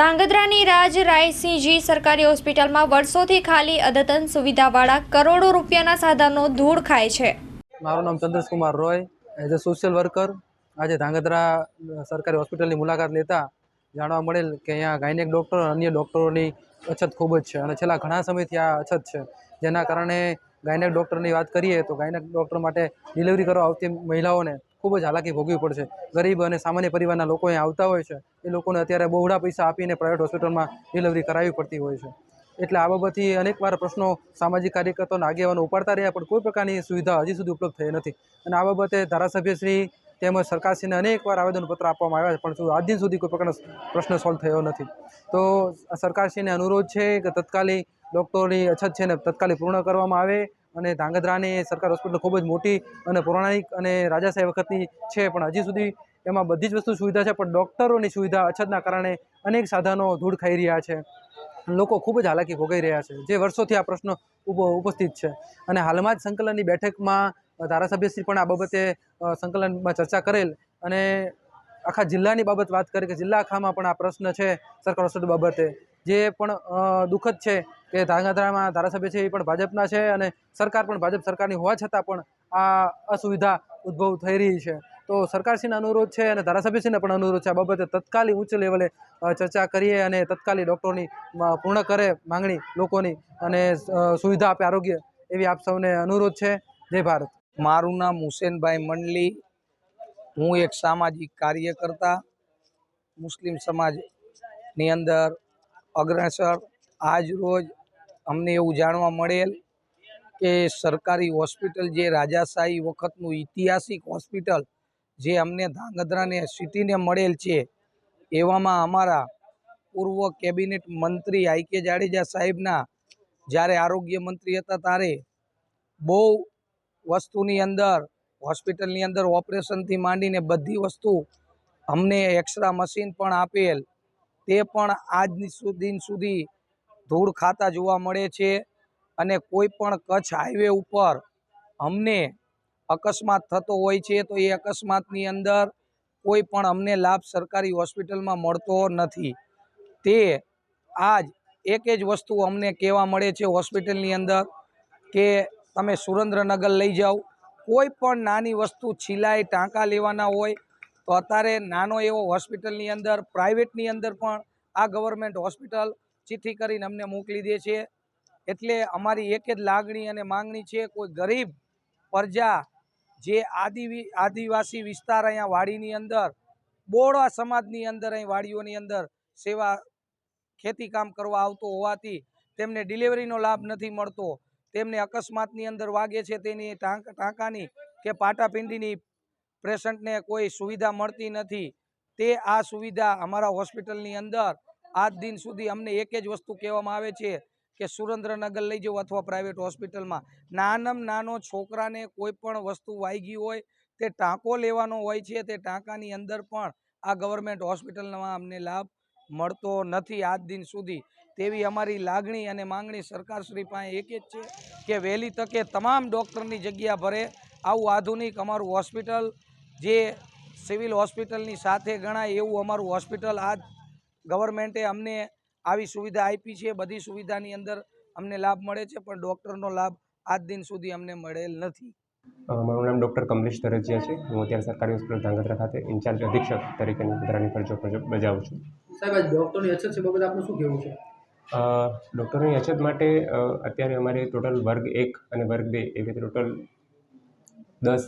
ધાંગધ્રાની રાજ રાયસિંહજી સરકારી હોસ્પિટલમાં વર્ષોથી ખાલી અદ્યતન સુવિધાવાળા કરોડો રૂપિયાના સાધનો ધૂળ ખાય છે. મારું નામ Chandrashkumar Roy. As a social worker, આજે ધાંગધ્રા સરકારી હોસ્પિટલની મુલાકાત લેતા જાણવા મળેલ કે અહીંયા ગાયનેક ડૉક્ટર અન્ય ડૉક્ટરોની અછત ખૂબ જ છે અને છેલ્લા ઘણા સમયથી આ અછત છે. જેના કારણે ગાયનેક ડૉક્ટરની વાત કરીએ તો ગાયનેક ડૉક્ટર માટે ડિલિવરી કરવા આવતી મહિલાઓને ખૂબ જ હાલાકી ભોગવી પડશે. ગરીબ અને સામાન્ય પરિવારના લોકો અહીંયા આવતા હોય છે, એ લોકોને અત્યારે બહોળા પૈસા આપીને પ્રાઇવેટ હોસ્પિટલમાં ડિલિવરી કરાવવી પડતી હોય છે. એટલે આ બાબતથી અનેકવાર પ્રશ્નો સામાજિક કાર્યકર્તાઓના આગેવાનો ઉપાડતા રહ્યા, પણ કોઈ પ્રકારની સુવિધા હજી સુધી ઉપલબ્ધ થઈ નથી. અને આ બાબતે ધારાસભ્યશ્રી તેમજ સરકારશ્રીને અનેકવાર આવેદનપત્ર આપવામાં આવ્યા છે, પણ આજ દિન સુધી કોઈ પ્રકારનો પ્રશ્ન સોલ્વ થયો નથી. તો સરકારશ્રીને અનુરોધ છે કે તત્કાલી ડૉક્ટરોની અછત છે ને તત્કાલી પૂર્ણ કરવામાં આવે. અને ધાંગધ્રાની સરકાર હોસ્પિટલ ખૂબ જ મોટી અને પૌરાણિક અને રાજાશાહી વખતની છે. પણ હજી સુધી એમાં બધી જ વસ્તુ સુવિધા છે, પણ ડૉક્ટરોની સુવિધા અછતના કારણે અનેક સાધનો ધૂળ ખાઈ રહ્યા છે. લોકો ખૂબ જ હાલાકી ભોગાઈ રહ્યા છે. જે વર્ષોથી આ પ્રશ્ન ઉપસ્થિત છે. અને હાલમાં જ સંકલનની બેઠકમાં ધારાસભ્યશ્રી પણ આ બાબતે સંકલનમાં ચર્ચા કરેલ અને આખા જિલ્લાની બાબત વાત કરી કે જિલ્લા આખામાં પણ આ પ્રશ્ન છે સરકાર હોસ્પિટલ બાબતે. જે પણ દુઃખદ છે કે ધાંગધ્રામાં ધારાસભ્ય છે એ પણ ભાજપના છે અને સરકાર પણ ભાજપ સરકારની હોવા છતાં પણ આ અસુવિધા ઉદ્ભવ થઈ રહી છે. તો સરકારશ્રીને અનુરોધ છે અને ધારાસભ્યશ્રીને પણ અનુરોધ છે આ બાબતે તત્કાલી ઉચ્ચ લેવલે ચર્ચા કરીએ અને તત્કાલી ડૉક્ટરોની પૂર્ણ કરે માંગણી લોકોની અને સુવિધા આપે આરોગ્ય એવી આપ સૌને અનુરોધ છે. જય ભારત. મારું નામ હુસેનભાઈ મંડલી. હું એક સામાજિક કાર્યકર્તા, મુસ્લિમ સમાજની અંદર અગ્રસર આજ રોજ અમને એવું જાણવા મળેલ કે સરકારી હોસ્પિટલ જે રાજાશાહી વખતનું ઐતિહાસિક હોસ્પિટલ જે અમને ધાંગધ્રાને સિટીને મળેલ છે, એવામાં અમારા પૂર્વ કેબિનેટ મંત્રી આઈ કે જાડેજા સાહેબના જ્યારે આરોગ્ય મંત્રી હતા ત્યારે બહુ વસ્તુની અંદર, હોસ્પિટલની અંદર ઓપરેશનથી માંડીને બધી વસ્તુ અમને એક્સ્ટ્રા મશીન પણ આપેલ તે પણ આજ દિન સુધી ધૂળ ખાતા જોવા મળે છે અને કોઈ પણ કચ્છ હાઈવે ઉપર અમને અકસ્માત થતો હોય છે તો એ અકસ્માતની અંદર કોઈ પણ અમને લાભ સરકારી હોસ્પિટલમાં મળતો નથી. તે આજ એક જ વસ્તુ અમને કહેવા મળે છે હોસ્પિટલની અંદર કે તમે સુરેન્દ્રનગર લઈ જાઓ. કોઈ પણ નાની વસ્તુ છીલાય ટાંકા લેવાના હોય તો અત્યારે નાનો એવો હોસ્પિટલની અંદર, પ્રાઇવેટની અંદર પણ આ ગવર્મેન્ટ હોસ્પિટલ ચિઠ્ઠી કરીને અમને મોકલી દે છે. એટલે અમારી એક જ લાગણી અને માંગણી છે, કોઈ ગરીબ પ્રજા જે આદિ આદિવાસી વિસ્તાર અહીંયા વાડીની અંદર બોળા સમાજની અંદર અહીં વાડીઓની અંદર સેવા ખેતી કામ કરવા આવતો હોવાથી તેમને ડિલિવરીનો લાભ નથી મળતો. તેમને અકસ્માતની અંદર વાગે છે, તેની ટાંક, ટાંકાની કે પાટાપિંડીની પેશન્ટને કોઈ સુવિધા મળતી નથી. તે આ સુવિધા અમારા હોસ્પિટલની અંદર આજ દિન સુધી અમને એક જ વસ્તુ કહેવામાં આવે છે કે સુરેન્દ્રનગર લઈ જાઓ અથવા પ્રાઇવેટ હોસ્પિટલમાં. નાનામાં નાનો છોકરાને કોઈ પણ વસ્તુ વાગી હોય, તે ટાંકો લેવાનો હોય છે, તે ટાંકાની અંદર પણ આ ગવર્મેન્ટ હોસ્પિટલમાં અમને લાભ મળતો નથી આજ દિન સુધી. તેવી અમારી લાગણી અને માંગણી સરકારશ્રી પાસે એક જ છે કે વહેલી તકે તમામ ડૉક્ટરની જગ્યા ભરે આવું આધુનિક અમારું હોસ્પિટલ જે સિવિલ હોસ્પિટલની સાથે ગણાય એવું અમારું હોસ્પિટલ આજ ગવર્મેન્ટે અમને આવી સુવિધા આપી છે. બધી સુવિધાની અંદર અમને લાભ મળે છે પણ ડૉક્ટરનો લાભ આજ દિન સુધી અમને મળેલ નથી. મારું નામ ડૉક્ટર કમલેશ તરજિયા છે. હું અત્યારે સરકારી હોસ્પિટલ ધાંગધ્રા ખાતે ઇન્ચાર્જ અધિક્ષક તરીકેની વધારાની ફરજો બજાવું છું. સાહેબ ડૉક્ટરની અછત છે બાબતે આપનું શું કહેવું છે? ડૉક્ટરની અછત માટે અત્યારે અમારે ટોટલ વર્ગ એક અને વર્ગ બે એવી રીતે ટોટલ દસ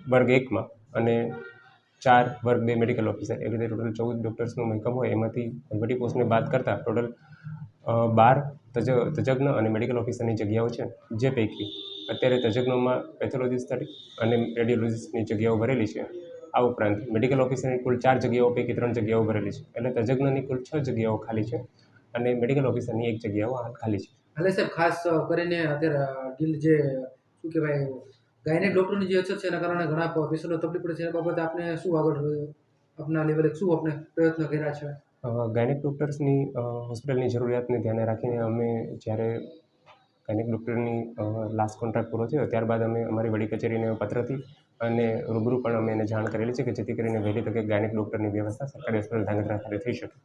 વર્ગ એકમાં અને ચાર વર્ગ બે મેડિકલ ઓફિસર એવી રીતે ટોટલ ચૌદ ડૉક્ટર્સનું મહેકમ હોય. એમાંથી વહીવટી પોસ્ટને બાદ કરતાં ટોટલ બાર તજ, તજજ્ઞ અને મેડિકલ ઓફિસરની જગ્યાઓ છે, જે પૈકી. અત્યારે તજજ્ઞોમાં પેથોલોજીસ્ટ અને રેડિયોલોજીસ્ટની જગ્યાઓ ભરેલી છે. આ ઉપરાંત મેડિકલ ઓફિસરની કુલ ચાર જગ્યાઓ પૈકી ત્રણ જગ્યાઓ ભરેલી છે. એટલે તજજ્ઞની કુલ છ જગ્યાઓ ખાલી છે અને મેડિકલ ઓફિસરની એક જગ્યાઓ હાલ ખાલી છે. હાલે સાહેબ ખાસ કરીને અત્યારે જે, શું કહેવાય ગાયનેક ડૉક્ટરની જે અછત છે એના કારણે ઘણા પેશન્ટો તકલીફ પડે છે. એના બાબતે આપણે શું આગળ આપના લેવલે શું આપણે પ્રયત્ન કર્યા છે? ગાયનેક ડૉક્ટર્સની હોસ્પિટલની જરૂરિયાતને ધ્યાને રાખીને અમે જ્યારે ગાયનેક ડૉક્ટરની લાસ્ટ કોન્ટ્રાક્ટ પૂરો થયો, ત્યારબાદ અમે અમારી વડી કચેરીને પત્રથી અને રૂબરૂ પણ અમે એને જાણ કરેલી છે કે જેથી કરીને વહેલી તકે ગાયનેક ડૉક્ટરની વ્યવસ્થા સરકારી હોસ્પિટલ ધાંગધ્રા ખાતે થઈ શકે.